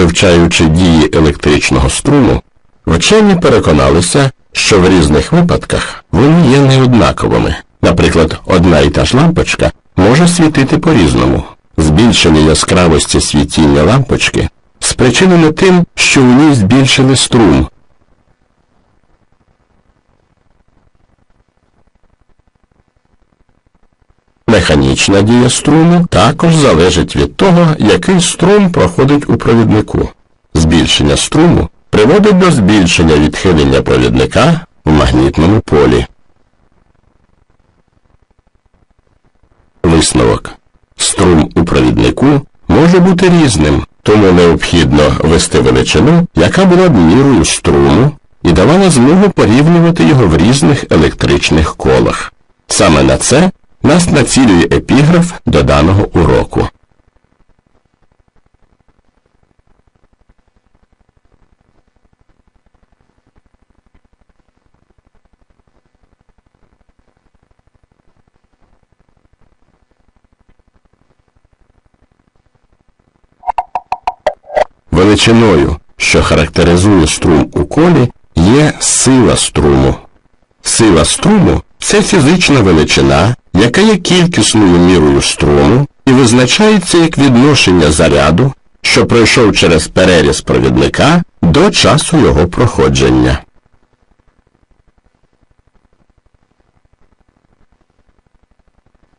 Вивчаючи дії електричного струму, вчені переконалися, що в різних випадках вони є неоднаковими. Наприклад, одна і та ж лампочка може світити по-різному. Збільшення яскравості світіння лампочки спричинено тим, що у ній збільшили струм. Механічна дія струму також залежить від того, який струм проходить у провіднику. Збільшення струму приводить до збільшення відхилення провідника в магнітному полі. Висновок. Струм у провіднику може бути різним, тому необхідно ввести величину, яка була б мірою струму і давала змогу порівнювати його в різних електричних колах. Саме на це нас націлює епіграф до даного уроку. Величиною, що характеризує струм у колі, є сила струму. Сила струму це фізична величина, яка є кількісною мірою струму і визначається як відношення заряду, що пройшов через переріз провідника до часу його проходження.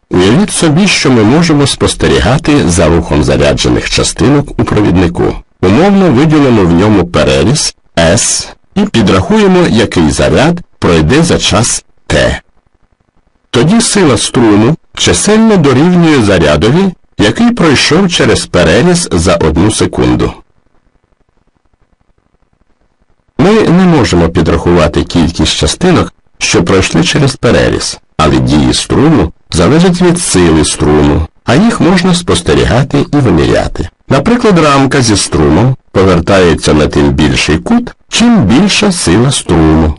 Уявіть собі, що ми можемо спостерігати за рухом заряджених частинок у провіднику. Умовно виділимо в ньому переріз S і підрахуємо, який заряд пройде за час T. Тоді сила струму чисельно дорівнює зарядові, який пройшов через переріз за одну секунду. Ми не можемо підрахувати кількість частинок, що пройшли через переріз, але дії струму залежать від сили струму, а їх можна спостерігати і виміряти. Наприклад, рамка зі струмом повертається на тим більший кут, чим більша сила струму.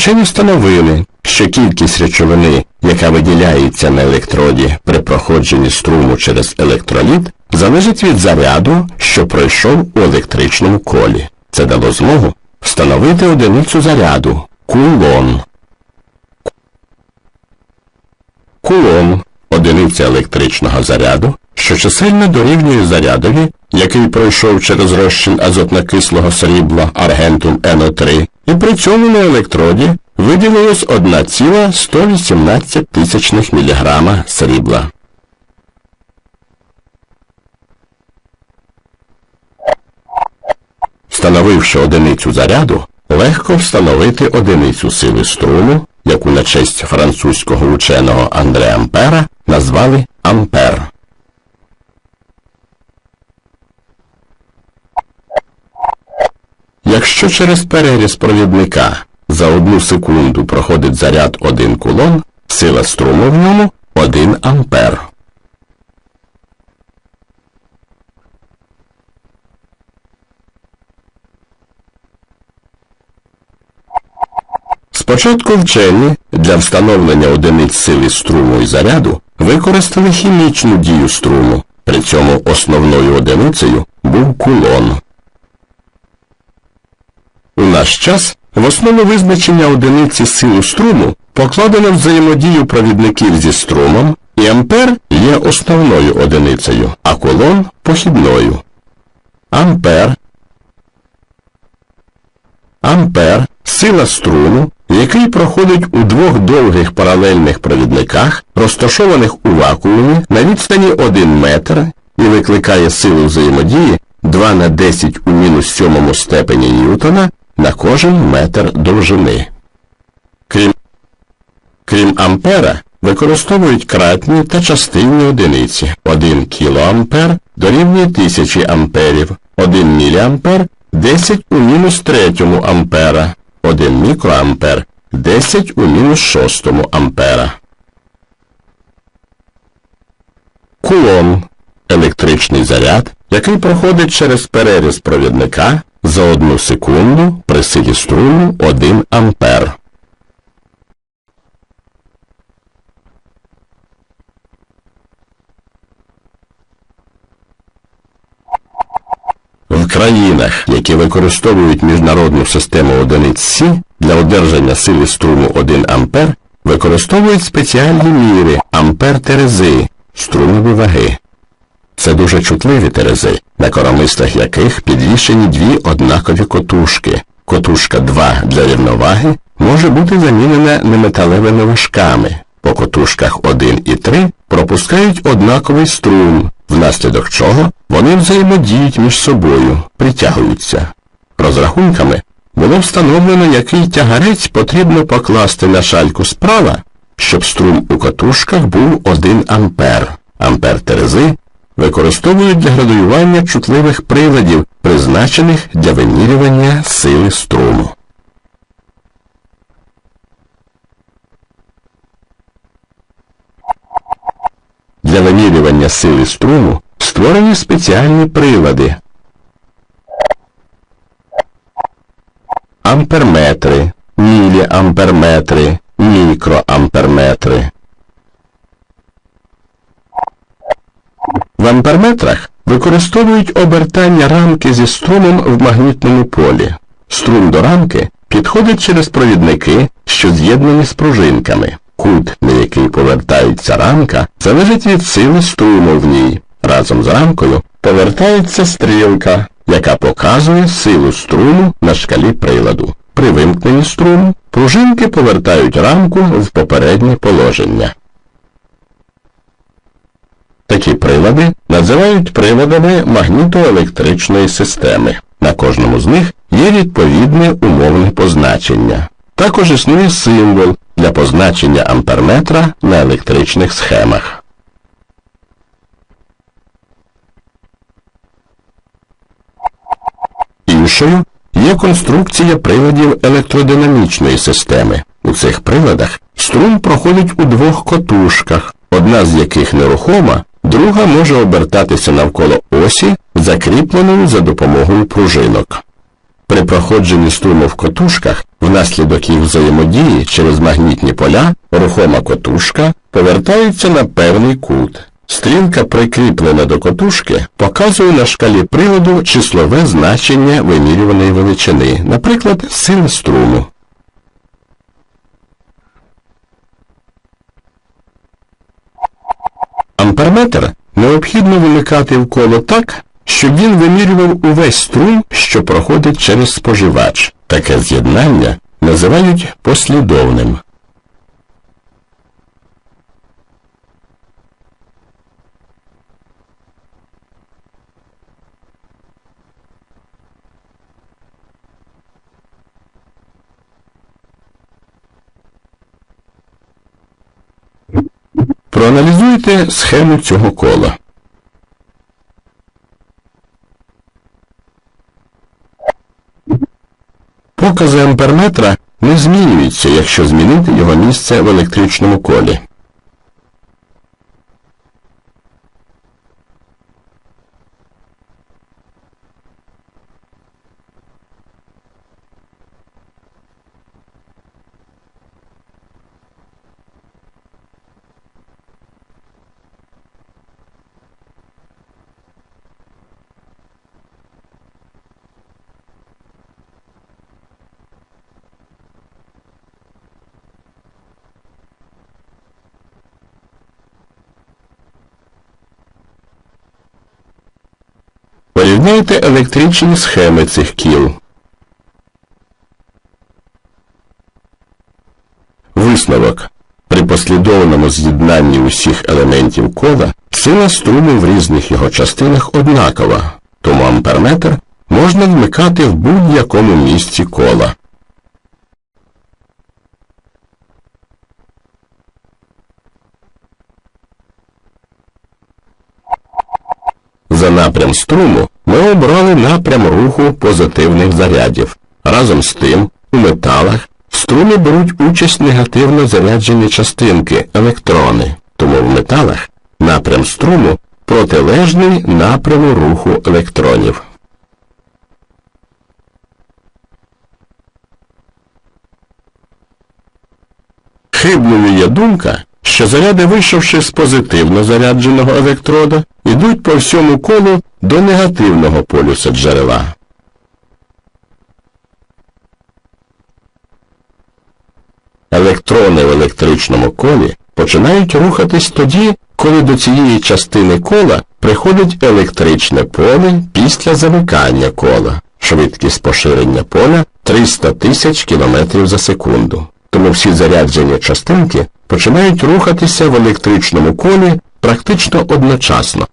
Учені встановили, що кількість речовини, яка виділяється на електроді при проходженні струму через електроліт, залежить від заряду, що пройшов у електричному колі. Це дало змогу встановити одиницю заряду кулон. Кулон одиниця електричного заряду, що чисельно дорівнює зарядові, який пройшов через розчин азотнокислого срібла аргентум НО3, і при цьому на електроді виділилось 1,118 тисячних міліграма срібла. Встановивши одиницю заряду, легко встановити одиницю сили струму, яку на честь французького ученого Андре Ампера назвали Ампер. Якщо через переріз провідника за одну секунду проходить заряд 1 кулон, сила струму в ньому 1 ампер. Спочатку вчені для встановлення одиниць сили струму і заряду використали хімічну дію струму, при цьому основною одиницею був кулон. У наш час в основу визначення одиниці сили струму покладено взаємодію провідників зі струмом, і ампер є основною одиницею, а кулон похідною. Ампер Ампер сила струму, який проходить у двох довгих паралельних провідниках, розташованих у вакуумі на відстані 1 метр і викликає силу взаємодії 2 на 10 у мінус сьомому степені Ньютона на кожен метр довжини. Крім, крім ампера, використовують кратні та частинні одиниці. 1 кілоампер дорівнює 1000 амперів, 1 міліампер 10 у мінус третьому ампера, 1 мікроампер 10 у мінус шостому ампера. Кулон електричний заряд, який проходить через переріз провідника за одну секунду при силі струму 1 ампер. В країнах, які використовують міжнародну систему одиниць Сі для одержання силі струму 1 ампер, використовують спеціальні міри ампер терези струмові ваги. Це дуже чутливі терези, на коромислах яких підвішені дві однакові котушки. Котушка 2 для рівноваги може бути замінена неметалевими важками. По котушках 1 і 3 пропускають однаковий струм, внаслідок чого вони взаємодіють між собою, притягуються. Розрахунками було встановлено, який тягарець потрібно покласти на шальку справа, щоб струм у котушках був 1 ампер. Ампер терези використовують для градуювання чутливих приладів, призначених для вимірювання сили струму. Для вимірювання сили струму створені спеціальні прилади. Амперметри, міліамперметри, мікроамперметри. Амперметрах використовують обертання рамки зі струмом в магнітному полі. Струм до рамки підходить через провідники, що з'єднані з пружинками. Кут, на який повертається рамка, залежить від сили струму в ній. Разом з рамкою повертається стрілка, яка показує силу струму на шкалі приладу. При вимкненні струму пружинки повертають рамку в попереднє положення. Такі прилади називають приладами магнітоелектричної системи. На кожному з них є відповідне умовне позначення. Також існує символ для позначення амперметра на електричних схемах. Іншою є конструкція приладів електродинамічної системи. У цих приладах струм проходить у двох котушках, одна з яких нерухома, друга може обертатися навколо осі, закріпленої за допомогою пружинок. При проходженні струму в котушках, внаслідок їх взаємодії через магнітні поля, рухома котушка повертається на певний кут. Стрілка, прикріплена до котушки, показує на шкалі приладу числове значення вимірюваної величини, наприклад, сили струму. Амперметр необхідно вимикати в коло так, щоб він вимірював увесь струм, що проходить через споживач. Таке з'єднання називають послідовним. Проаналізуйте схему цього кола. Покази амперметра не змінюються, якщо змінити його місце в електричному колі. Порівняйте електричні схеми цих кіл. Висновок. При послідовному з'єднанні усіх елементів кола сила струму в різних його частинах однакова, тому амперметр можна вмикати в будь-якому місці кола. За напрям струму ми обрали напрям руху позитивних зарядів. Разом з тим, у металах в струмі беруть участь негативно заряджені частинки, електрони. Тому в металах напрям струму протилежний напряму руху електронів. Хибною є думка, що заряди, вийшовши з позитивно зарядженого електрода, йдуть по всьому колу до негативного полюса джерела. Електрони в електричному колі починають рухатись тоді, коли до цієї частини кола приходить електричне поле після замикання кола, швидкість поширення поля 300 тисяч км за секунду. Тому всі заряджені частинки починають рухатися в електричному колі практично одночасно,